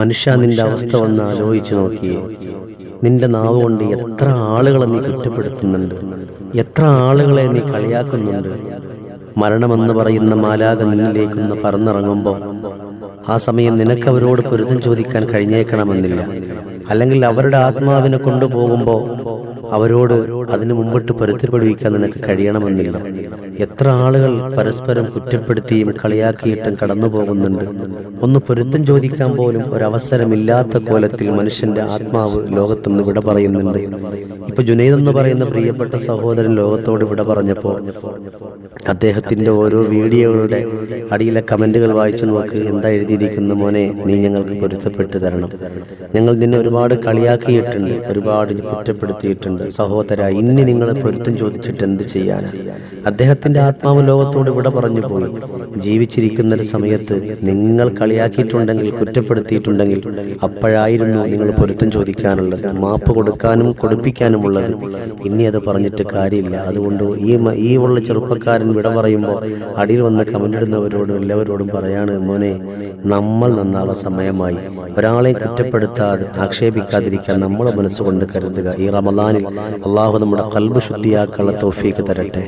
മനുഷ്യ നിന്റെ അവസ്ഥ വന്ന് ആലോചിച്ചു നോക്കിയേ. നിന്റെ നാവ് കൊണ്ട് എത്ര ആളുകളെ നീ കുറ്റപ്പെടുത്തുന്നുണ്ട്. എത്ര ആളുകളെ നീ കളിയാക്കുന്നുണ്ട്. മരണമെന്ന് പറയുന്ന മാലാക നിന്നിലേക്കൊന്ന് പറന്നിറങ്ങുമ്പോൾ ആ സമയം നിനക്ക് അവരോട് പൊരുത്തം ചോദിക്കാൻ കഴിഞ്ഞേക്കണമെന്നില്ല. അല്ലെങ്കിൽ അവരുടെ ആത്മാവിനെ കൊണ്ടുപോകുമ്പോൾ അവരോട് അതിനു മുമ്പിട്ട് പൊരുത്തപ്പെടുവിക്കാൻ നിനക്ക് കഴിയണമെന്നില്ല. എത്ര ആളുകൾ പരസ്പരം കുറ്റപ്പെടുത്തിയും കളിയാക്കിയിട്ടും കടന്നു പോകുന്നുണ്ട്. ഒന്ന് പൊരുത്തം ചോദിക്കാൻ പോലും ഒരവസരമില്ലാത്ത കോലത്തിൽ മനുഷ്യന്റെ ആത്മാവ് ലോകത്തുനിന്ന് വിട പറയുന്നുണ്ട്. ഇപ്പൊ ജുനൈദ് എന്ന് പറയുന്ന പ്രിയപ്പെട്ട സഹോദരൻ ലോകത്തോട് വിട പറഞ്ഞപ്പോ അദ്ദേഹത്തിന്റെ ഓരോ വീഡിയോകളുടെ അടിയിലെ കമന്റുകൾ വായിച്ചു നോക്ക് എന്താ എഴുതിയിരിക്കുന്ന മോനെ നീ ഞങ്ങൾക്ക് പൊരുത്തപ്പെട്ട് തരണം. ഞങ്ങൾ നിന്നെ ഒരുപാട് കളിയാക്കിയിട്ടുണ്ട് ഒരുപാട് കുറ്റപ്പെടുത്തിയിട്ടുണ്ട്. സഹോദര ഇനി നിങ്ങളെ പൊരുത്തം ചോദിച്ചിട്ട് എന്ത് ചെയ്യാൻ അദ്ദേഹത്തിന്റെ ആത്മാവ് ലോകത്തോട് ഇവിടെ പറഞ്ഞു പോയി. ജീവിച്ചിരിക്കുന്ന ഒരു സമയത്ത് നിങ്ങൾ കളിയാക്കിയിട്ടുണ്ടെങ്കിൽ കുറ്റപ്പെടുത്തിയിട്ടുണ്ടെങ്കിൽ അപ്പോഴായിരുന്നു നിങ്ങൾ പൊരുത്തം ചോദിക്കാനുള്ളത് മാപ്പ് കൊടുക്കാനും കൊടുപ്പിക്കാനുമുള്ളത്. ഇനി അത് പറഞ്ഞിട്ട് കാര്യമില്ല. അതുകൊണ്ട് ഈ ഈ ഉള്ള ചെറുപ്പക്കാരൻ വിട പറയുമ്പോൾ അടിയിൽ വന്ന് കമന്റിടുന്നവരോടും എല്ലാവരോടും പറയാണ് മോനെ നമ്മൾ നന്നാവ സമയമായി. ഒരാളെയും കുറ്റപ്പെടുത്താതെ ആക്ഷേപിക്കാതിരിക്കാൻ നമ്മളെ മനസ്സുകൊണ്ട് കരുതുക. ഈ റമദാനിൽ അള്ളാഹു നമ്മുടെ കൽബ് ശുദ്ധിയാക്കാനുള്ള തോഫീക്ക് തരട്ടെ.